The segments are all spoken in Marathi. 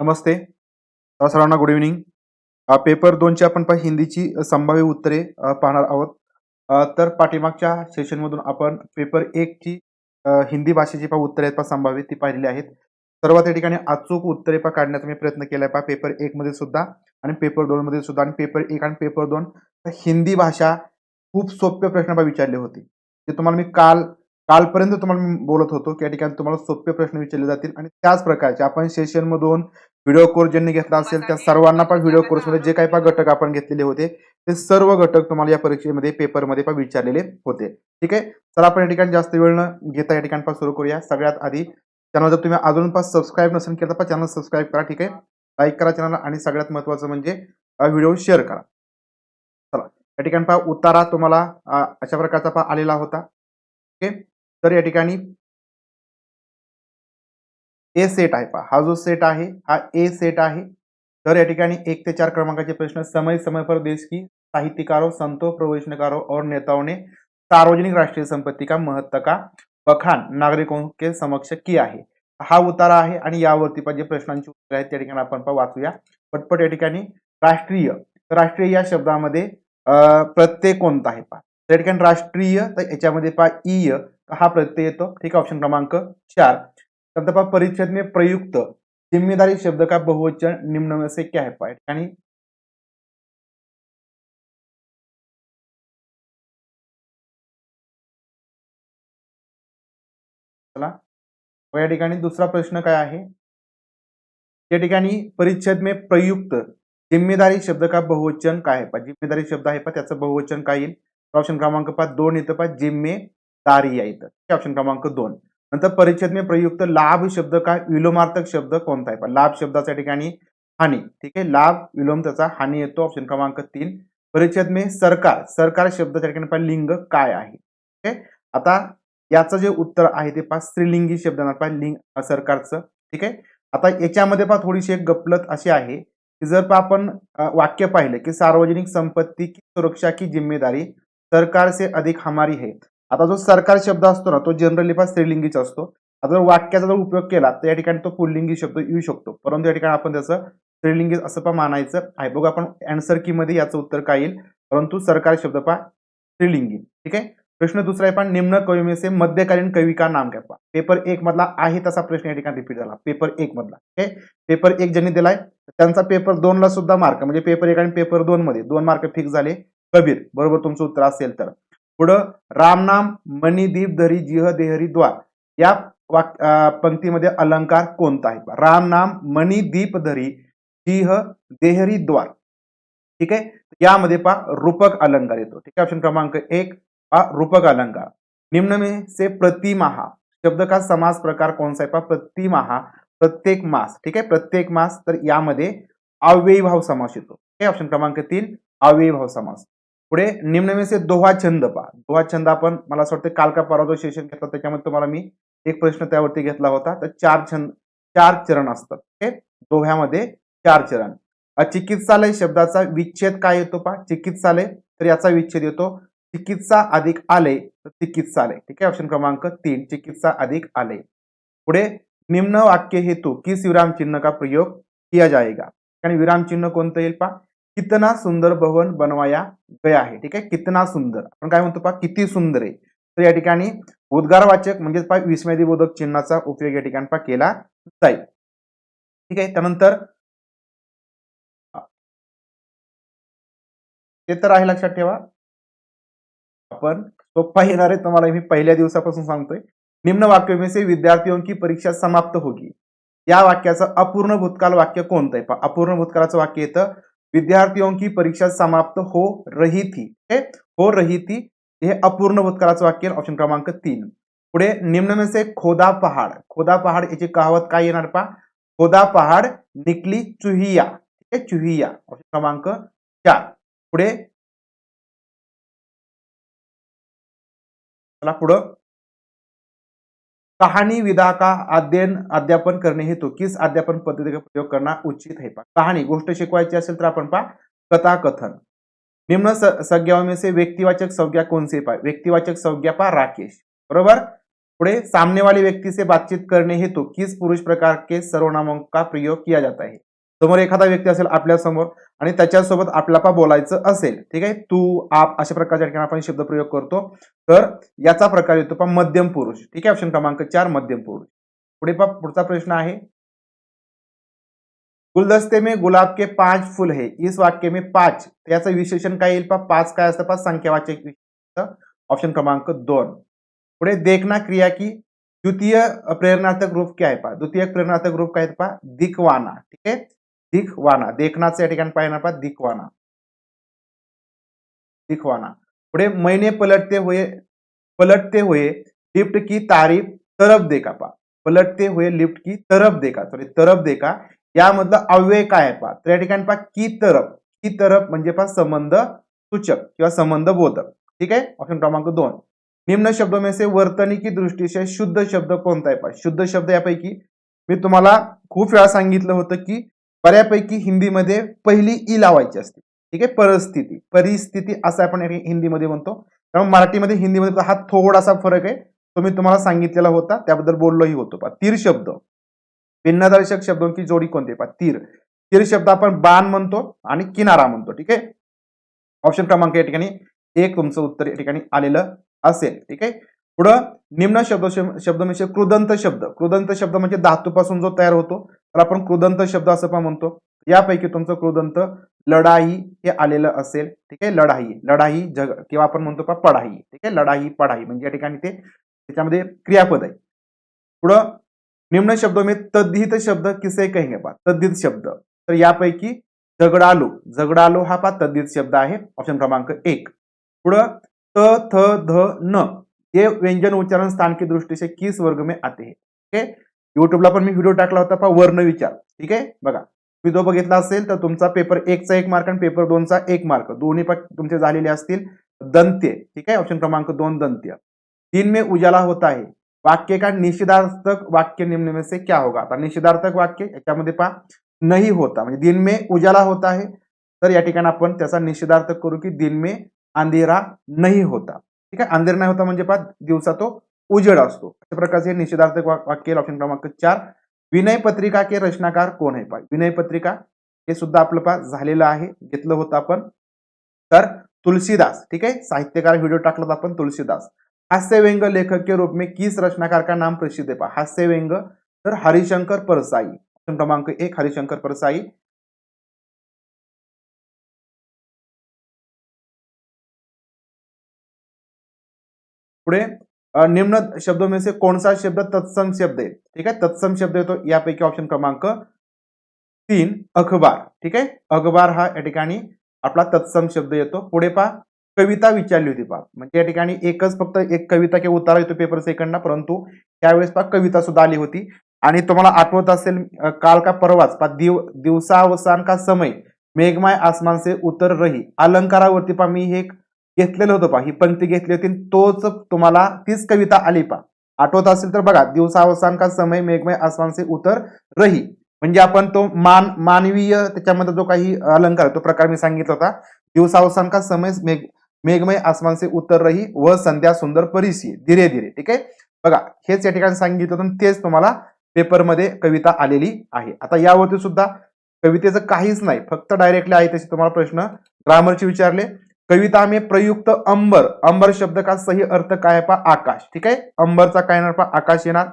नमस्ते. सर्वांना गुड इव्हनिंग पेपर दोनची आपण पहा हिंदीची संभाव्य उत्तरे पाहणार आहोत. तर पाठीमागच्या सेशनमधून आपण पेपर एकची हिंदी भाषेची पहा उत्तरे आहेत पहा संभाव्य ती पाहिलेली आहेत. सर्वात या ठिकाणी अचूक उत्तरे पा काढण्याचा मी प्रयत्न केलाय पहा पेपर एक मध्ये सुद्धा आणि पेपर दोनमध्ये सुद्धा. आणि पेपर एक आणि पेपर दोन तर हिंदी भाषा खूप सोपे प्रश्न पा विचारले होते. ते तुम्हाला मी काल कालपर्यंत तुम्हाला मी बोलत होतो की या ठिकाणी तुम्हाला सोपे प्रश्न विचारले जातील आणि त्याच प्रकारचे आपण सेशन मधून व्हिडिओ कोर्स ज्यांनी घेतला असेल त्या सर्वांना पण व्हिडिओ कोर्समध्ये जे काही पा घटक आपण घेतलेले होते ते सर्व घटक तुम्हाला या परीक्षेमध्ये पेपरमध्ये पण विचारलेले होते. ठीक आहे? तर आपण या ठिकाणी जास्त वेळ न घेता या ठिकाणी सुरू करूया. सगळ्यात आधी चॅनल जर तुम्ही अजून पण सबस्क्राईब नसेल केलं तर चॅनल सबस्क्राईब करा ठीक आहे? लाईक करा चॅनल आणि सगळ्यात महत्त्वाचं म्हणजे व्हिडिओ शेअर करा. चला या ठिकाणी पहा उतारा तुम्हाला अशा प्रकारचा पहा आलेला होता. ओके तर या ठिकाणी ए सेट आहे पहा. हा जो सेट आहे हा ए सेट आहे. तर या ठिकाणी एक ते चार क्रमांकाचे प्रश्न समय समय पर देश की साहित्यकारों संतों प्रवचनकारों और नेताओं ने सार्वजनिक राष्ट्रीय संपत्ति का महत्त्व का बखान नागरिकों के समक्ष किया आहे. हा उतारा आहे आणि यावरती पण जे प्रश्नांची उत्तरे आहेत त्या ठिकाणी आपण पहा वाचूया. पटपट या ठिकाणी राष्ट्रीय तर राष्ट्रीय या शब्दामध्ये प्रत्यय कोणता आहे पहा. त्या ठिकाणी राष्ट्रीय तर याच्यामध्ये पहा ईय हा प्रत्यय येतो. ठीक आहे? ऑप्शन क्रमांक चार. नंतर पहा प्रयुक्त जिम्मेदारी शब्द का बहुवचन निम्न में से क्या है? पहा ठिकाणी चला. या ठिकाणी दुसरा प्रश्न काय आहे? या ठिकाणी परिच्छेद में प्रयुक्त जिम्मेदारी शब्द का बहुवचन काय आहे? पा जिम्मेदारी शब्द आहे पा त्याचं बहुवचन काय येईल? ऑप्शन क्रमांक पाच दोन येतं पा जिम्मे कार्य इथं. ऑप्शन क्रमांक दोन. नंतर परिच्छेद में प्रयुक्त लाभ शब्द का विलोमार्थक शब्द कोणता आहे? लाभ शब्दाच्या ठिकाणी हानी. ठीक आहे? लाभ विलोम त्याचा हानी येतो. ऑप्शन क्रमांक तीन. परिच्छेद में सरकार. सरकार शब्दाच्या ठिकाणी लिंग काय आहे? ठीक आहे? आता याचं जे उत्तर आहे ते पहा स्त्रीलिंगी शब्द पहा लिंग सरकारचं ठीक आहे? आता याच्यामध्ये पहा थोडीशी एक गपलत अशी आहे की जर आपण वाक्य पाहिलं की सार्वजनिक संपत्ती की सुरक्षा की जिम्मेदारी सरकार से अधिक हमारी है आता जो सरकार शब्द असतो ना तो जनरली पहा स्त्रीलिंगीच असतो. आता जर वाक्याचा जर उपयोग केला तर या ठिकाणी तो पुल्लिंगी शब्द येऊ शकतो. परंतु या ठिकाणी आपण त्याचं स्त्रीलिंगी असं पण मानायचं आहे. बघू आपण अँसर की मध्ये याचं उत्तर काय येईल. परंतु सरकार शब्द पहा स्त्रीलिंगी. ठीक आहे? प्रश्न दुसरा आहे पण निम्न कविमेचे से मध्यकालीन कवी का नाम काय पेपर एक मधला आहे तसा प्रश्न या ठिकाणी रिपीट झाला. पेपर एक मधला. ठीक आहे? पेपर एक ज्यांनी दिलाय त्यांचा पेपर दोनला सुद्धा मार्क म्हणजे पेपर एक आणि पेपर दोन मध्ये दोन मार्क फिक्स झाले. कबीर बरोबर तुमचं उत्तर असेल तर. पुढं रामनाम मणिदीप धरी जिह देहरी द्वार या वाक पंक्तीमध्ये अलंकार कोणता आहे? रामनाम मणिदीप धरी जिह देहरी द्वार ठीक आहे? यामध्ये पहा रूपक अलंकार येतो. ठीक आहे? ऑप्शन क्रमांक एक हा रूपक अलंकार. निम्न में से प्रतिमाहा शब्द का समास प्रकार कौन सा आहे? पहा प्रतिमाहा प्रत्येक मास. ठीक आहे? प्रत्येक मास तर यामध्ये अव्ययीभाव समास येतो. ठीक आहे? ऑप्शन क्रमांक तीन अव्ययीभाव समास. पुढे निम्न दोहा छंद पहा. दोहा छंद आपण मला असं वाटतं काल का परवा जो सेशन घेतला त्याच्यामध्ये तुम्हाला मी एक प्रश्न त्यावरती घेतला होता. तर चार छंद चार चरण असतात. ओके? दोह्यामध्ये चार चरण. चिकित्सालय शब्दाचा विच्छेद काय येतो पहा? चिकित्सालय तर याचा विच्छेद येतो. चिकित्सा अधिक आलय तर चिकित्सालय. ठीक आहे? ऑप्शन क्रमांक तीन चिकित्सा अधिक आलय. पुढे निम्न वाक्य हेतु किस विराम चिन्ह का प्रयोग किया जाएगा आणि विराम चिन्ह कोणतं येईल पहा? कितना सुंदर भवन बनवाया गया आहे ठीक आहे कितना सुंदर। आपण काय म्हणतो पा किती सुंदर आहे. तर या ठिकाणी उद्गारवाचक म्हणजेच विस्मयदी बोधक चिन्हाचा उपयोग या ठिकाणी पा केला जाईल. ठीक आहे? त्यानंतर ते तर आहे लक्षात ठेवा. आपण सोप्पा येणार आहे तुम्हाला मी पहिल्या दिवसापासून सांगतोय. निम्न वाक्य में से विद्यार्थियों की परीक्षा समाप्त होगी. या वाक्याचं अपूर्ण भूतकाल वाक्य कोणतं आहे? अपूर्ण भूतकाळाचं वाक्य येतं विद्यार्थियों की परीक्षा समाप्त हो रही थी। ठीक हो रही थी। हे अपूर्ण भूतकाळाचं वाक्य ऑप्शन क्रमांक तीन. पुढे निम्न में से खोदा पहाड. खोदा पहाड याची कहावत काय येणार पहा? खोदा पहाड निकली चुहिया. ठीक आहे चुहिया. ऑप्शन क्रमांक चार. पुढे चला पुढं. कहानी विधा का अध्ययन अध्यापन करणे हेतु किस अध्यापन पद्धती का प्रयोग करना उचित है पा कहाणी गोष्ट शिकवायची असेल तर आपण पा कथा कथन निम्न संज्ञा संज्ञाओं में से व्यक्तिवाचक संज्ञा कौन से पा व्यक्तिवाचक संज्ञा पा राकेश. बरोबर? पुढे सामने वाली व्यक्ती से बातचीत करने हेतु किस पुरुष प्रकार के सर्वनामों का प्रयोग किया जाता है समोर एखादा व्यक्ती असेल आपल्यासमोर आणि त्याच्यासोबत आपल्याला बोलायचं असेल ठीक आहे? तू आप अशा प्रकारच्या ठिकाणी आपण शब्द प्रयोग करतो. तर याचा प्रकार येतो पा मध्यम पुरुष ठीक आहे? ऑप्शन क्रमांक चार मध्यम पुरुष. पुढे पा पुढचा प्रश्न आहे. गुलदस्ते में गुलाब के पांच फूल है इस वाक्य में पाच. याचं विशेषण काय येईल पा पाच काय असतं पा संख्यावाचक ऑप्शन क्रमांक दोन. पुढे देखना क्रिया की द्वितीय प्रेरणार्थक रूप क्या आहे पा द्वितीय प्रेरणार्थक रूप काय आहे पा दिखवाना ठीक आहे? दिखवाना. देखनाचं या ठिकाणी पाहिजे पहा दिखवाना. दिखवाना. पुढे महिने पलटते हुए पलटते हुए लिफ्ट की तारीफ तरफ देखा पा पलटते हुए लिफ्ट की तरफ देखा. सॉरी तरफ देखा. यामधलं अव्यय काय आहे पा तर या ठिकाणी पा की तरफ. की तरफ म्हणजे पा संबंध सूचक किंवा संबंध बोधक. ठीक आहे? ऑप्शन क्रमांक दोन. निम्न शब्दों में म्हणजे से वर्तनी दृष्टी से शुद्ध शब्द कोणता आहे पा शुद्ध शब्द यापैकी मी तुम्हाला खूप वेळा सांगितलं होतं की बऱ्यापैकी हिंदीमध्ये पहिली ई लावायची असते. ठीक आहे? परिस्थिती. परिस्थिती असं आपण हिंदीमध्ये म्हणतो. त्यामुळे मराठीमध्ये हिंदीमध्ये हा थोडासा फरक आहे. तो मी तुम्हाला सांगितलेला होता त्याबद्दल बोललोही होतो. पा तीर शब्द. भिन्नदर्शक शब्दांची की जोडी कोणती? पा तीर. तीर शब्द आपण बाण म्हणतो आणि किनारा म्हणतो. ठीक आहे? ऑप्शन क्रमांक या ठिकाणी एक तुमचं उत्तर या ठिकाणी आलेलं असेल. ठीक आहे? पुढं निम्न शब्द शब्द म्हणजे क्रुदंत शब्द. क्रुदंत शब्द म्हणजे धातूपासून जो तयार होतो तर आपण क्रुदंत शब्द असं पण म्हणतो. यापैकी तुमचं क्रुदंत लढाई हे आलेलं असेल ठीक आहे? लढाई. लढाई जग किंवा आपण म्हणतो पा पढाई ठीक आहे? लढाई पढाई म्हणजे या ठिकाणी ते त्याच्यामध्ये क्रियापद आहे. पुढं निम्न शब्द मी तद्धित शब्द किसे कहेंगे पा तद्धित शब्द. तर यापैकी झगडालो. झगडालो हा पा तद्धित शब्द आहे ऑप्शन क्रमांक एक. पुढं त थ ध न. ये व्यंजन उच्चारण स्थान की दृष्टि से किस वर्ग में आते हैं ठीक आहे? युट्यूबला पण मी व्हिडिओ टाकला होता पहा वर्ण विचार ठीक आहे? बघा मी जो बघितला असेल तर तुमचा पेपर एकचा एक मार्क आणि पेपर दोनचा एक मार्क दोन्ही पण तुमचे झालेले असतील दंत्य ठीक आहे? ऑप्शन क्रमांक दोन दंत्य. तीन में उजाला होता है वाक्य का निषेधार्थक वाक्य निम्न में से क्या होगा? आता निषेधार्थक वाक्य याच्यामध्ये पहा नाही होता. म्हणजे दिन में उजाला होता है तर या ठिकाणी आपण त्याचा निषेधार्थ करू की दिन में अंधेरा नाही होता. ठीक आहे? अंधेर नाही होता म्हणजे पहा दिवसा तो उजेड असतो. अशा प्रकारचे निषेधार्थक वाक्य ऑप्शन क्रमांक चार. विनय पत्रिका के रचनाकार कोण आहे? पा विनय पत्रिका हे सुद्धा आपलं पा झालेलं आहे. घेतलं होतं आपण. तर तुलसीदास ठीक आहे? साहित्यकार व्हिडिओ टाकला होता आपण तुलसीदास. हास्य व्यंग लेखक के रूप में किस रचनाकार का नाम प्रसिद्ध आहे? पा हास्य व्यंग तर हरिशंकर परसाई. ऑप्शन क्रमांक एक हरिशंकर परसाई. पुढे निम्न शब्दों में से कौन सा शब्द तत्सम शब्द आहे ठीक आहे तत्सम शब्द येतो यापैकी ऑप्शन क्रमांक तीन अखबार। ठीक आहे अखबार हा या ठिकाणी आपला तत्सम शब्द येतो. पुढे पा कविता विचारली होती पा म्हणजे या ठिकाणी एकच फक्त एक कविता किंवा उतारा येतो पेपर सेकंडला परंतु त्यावेळेस पा कविता सुद्धा आली होती. आणि तुम्हाला आठवत असेल काल का परवाच पा दिव दिवसावसान का समय मेघमाय आसमान से उतर रही अलंकारावरती पा मी हे घेतलेलं होतं पा ही पंक्ती घेतली होती तोच तुम्हाला तीच कविता आली पा आठवत असेल तर बघा दिवसावसान का समय मेघमय आसमानचे उतर रही. म्हणजे आपण तो मान मानवीय त्याच्यामध्ये जो काही अलंकार तो प्रकार मी सांगितला होता. दिवसावसान का समय मेघ मेघमय आसमानचे उतर रही व संध्या सुंदर परिसी धीरे धीरे. ठीक आहे? बघा हेच या ठिकाणी सांगितलं होतं तेच तुम्हाला पेपरमध्ये कविता आलेली आहे. आता यावरती सुद्धा कवितेचं काहीच नाही फक्त डायरेक्टली आहे तसे तुम्हाला प्रश्न. ग्रामरचे विचारले. कविता में प्रयुक्त अंबर. अंबर शब्द का सही अर्थ काय पा आकाश. ठीक आहे? अंबरचा काय येणार पा आकाश येणार.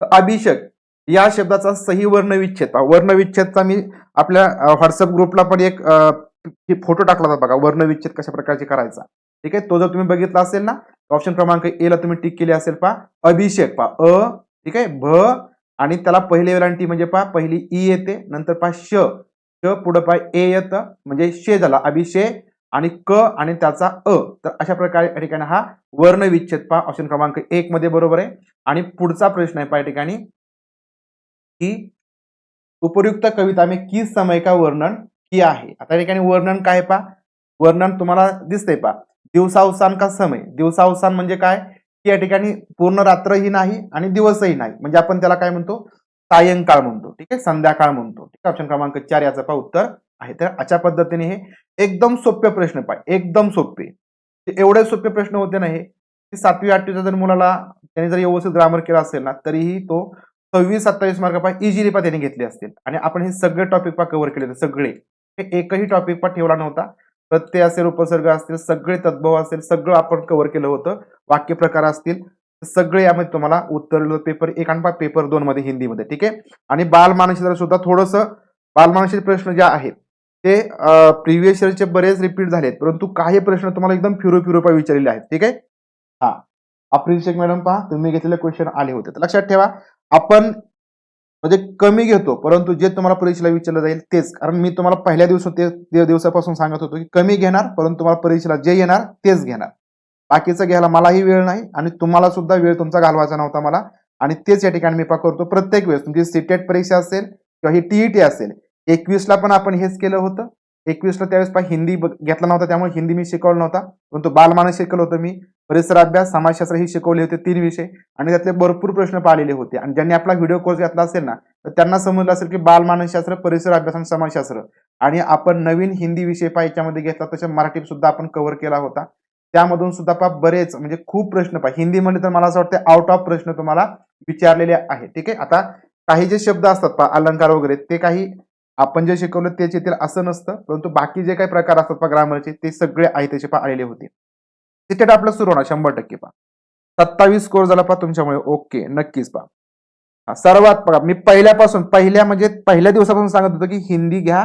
अभिषेक या शब्दाचा सही वर्णविच्छेद. पहा वर्णविच्छेदचा मी आपल्या व्हॉट्सअप ग्रुपला पण एक फोटो टाकला होता बघा. वर्णविच्छेद कशा प्रकारचे करायचा. ठीक आहे? तो जर तुम्ही बघितला असेल ना ऑप्शन क्रमांक ए ला तुम्ही टिक केली असेल पा अभिषेक पा अ ठीक आहे? भ आणि त्याला पहिली वेलांटी म्हणजे पा पहिली ई येते. नंतर पा श. श पुढं पा ए येतं. म्हणजे शे झाला. अभिषेक आणि क आणि त्याचा अ. तर अशा प्रकारे या ठिकाणी हा वर्णविच्छेद पहा ऑप्शन क्रमांक एक मध्ये बरोबर आहे. आणि पुढचा प्रश्न आहे पहा या ठिकाणी. की उपयुक्त कविता मी की समय का वर्णन की आहे? आता या ठिकाणी वर्णन काय पा वर्णन तुम्हाला दिसतंय पा दिवसावसान का समय? दिवसावसान म्हणजे काय? की या ठिकाणी पूर्ण रात्रही नाही आणि दिवसही नाही. म्हणजे आपण त्याला काय म्हणतो? सायंकाळ म्हणतो. ठीक आहे? संध्याकाळ म्हणतो. ठीक आहे? ऑप्शन क्रमांक चार याचं पहा उत्तर. आहे. तर अशा पद्धतीने हे एकदम सोपे प्रश्न पाय एकदम सोपे. एवढे सोपे प्रश्न होते ना हे की सातवी आठवीचा जर मुलाला त्याने जर व्यवस्थित ग्रामर केला असेल ना तरीही तो सव्वीस सत्तावीस मार्क पा इझिली पा त्याने घेतले असतील. आणि आपण हे सगळे टॉपिक पा कव्हर केले होते सगळे. हे एकही टॉपिक पा ठेवला नव्हता. प्रत्यय असेल उपसर्ग असतील सगळे तद्भव असेल सगळं आपण कव्हर केलं होतं. वाक्य प्रकार असतील सगळे यामध्ये तुम्हाला उत्तर पेपर एक आणि पेपर दोन मध्ये हिंदीमध्ये ठीक आहे? आणि बालमानसी सुद्धा थोडस बालमानशी प्रश्न जे आहेत ते प्रिव्हियस इयरचे बरेच रिपीट झालेत. परंतु काही प्रश्न तुम्हाला एकदम फिरो फिरो पा विचारलेले आहेत. ठीक आहे? हा. अप्रिशिक मॅडम पहा तुम्ही घेतलेले क्वेश्चन आले होते. तर लक्षात ठेवा आपण म्हणजे कमी घेतो परंतु जे तुम्हाला परीक्षेला विचारलं जाईल तेच. कारण मी तुम्हाला पहिल्या दिवस ते दिवसापासून सांगत होतो की कमी घेणार परंतु तुम्हाला परीक्षेला जे येणार तेच घेणार. बाकीचं घ्यायला मलाही वेळ नाही आणि तुम्हाला सुद्धा वेळ तुमचा घालवायचा नव्हता मला. आणि तेच या ठिकाणी मी पा करतो. प्रत्येक वेळेस तुमची सीटेट परीक्षा असेल किंवा ही टीईटी असेल एकवीसला पण आपण हेच केलं होतं. एकवीसला त्यावेळेस पहा हिंदी घेतला नव्हता त्यामुळे हिंदी मी शिकवलं नव्हता. परंतु बालमानस शिकवलं होतं मी. परिसर अभ्यास समाजशास्त्र ही शिकवले होते तीन विषय. आणि त्यातले भरपूर प्रश्न पाहिलेले होते. आणि ज्यांनी आपला व्हिडिओ कोर्स घेतला असेल ना तर त्यांना समजलं असेल की बालमानसशास्त्र परिसर अभ्यास आणि समाजशास्त्र. आणि आपण नवीन हिंदी विषय पहा याच्यामध्ये घेतला तसे मराठीत सुद्धा आपण कव्हर केला होता. त्यामधून सुद्धा पहा बरेच म्हणजे खूप प्रश्न पहा. हिंदीमध्ये तर मला असं वाटतं आउट ऑफ प्रश्न तुम्हाला विचारलेले आहे ठीक आहे? आता काही जे शब्द असतात पहा अलंकार वगैरे ते काही आपण जे शिकवलं तेच येतील असं नसतं परंतु बाकी जे काही प्रकार असतात पहा ग्रामरचे ते सगळे आहे त्याचे पहा आलेले होते. तिथे आपलं सुरू होणार शंभर टक्के पहा. सत्तावीस स्कोर झाला पहा तुमच्यामुळे ओके नक्कीच पहा. सर्वात बघा मी पहिल्यापासून पहिल्या म्हणजे पहिल्या दिवसापासून सांगत होतो की हिंदी घ्या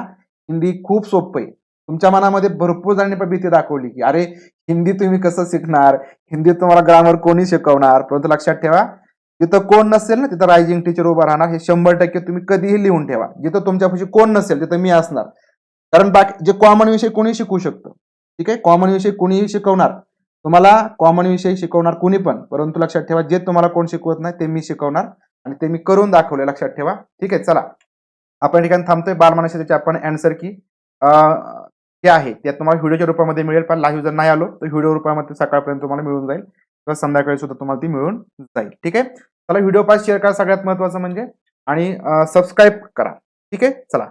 हिंदी खूप सोपं आहे. तुमच्या मनामध्ये भरपूर जणांनी भीती दाखवली की अरे हिंदी तुम्ही कसं शिकणार? हिंदी तुम्हाला ग्रामर कोणी शिकवणार? परंतु लक्षात ठेवा जिथं कोण नसेल ना तिथं रायझिंग टीचर उभा राहणार. हे शंभर टक्के तुम्ही कधीही लिहून ठेवा. जिथं तुमच्यापाशी कोण नसेल तिथं मी असणार. कारण बाकी जे कॉमन विषय कोणी शिकू शकतं. ठीक आहे? कॉमन विषय कोणीही शिकवणार. तुम्हाला कॉमन विषय शिकवणार कोणी पण. परंतु लक्षात ठेवा जे तुम्हाला कोण शिकवत नाही ते मी शिकवणार आणि ते मी करून दाखवले लक्षात ठेवा. ठीक आहे? चला. आपण ठिकाणी थांबतोय. बालमानसाचे आपण अँसर की हे आहे. ते तुम्हाला व्हिडिओच्या रूपामध्ये मिळेल. पण लाईव्ह जर नाही आलो तर व्हिडिओ रूपामध्ये सकाळपर्यंत तुम्हाला मिळून जाईल. किंवा संध्याकाळी सुद्धा तुम्हाला ती मिळून जाईल. ठीक आहे? चला व्हिडिओ पास शेअर करा सगळ्यात महत्वाचं म्हणजे. आणि सबस्क्राईब करा. ठीक आहे? चला.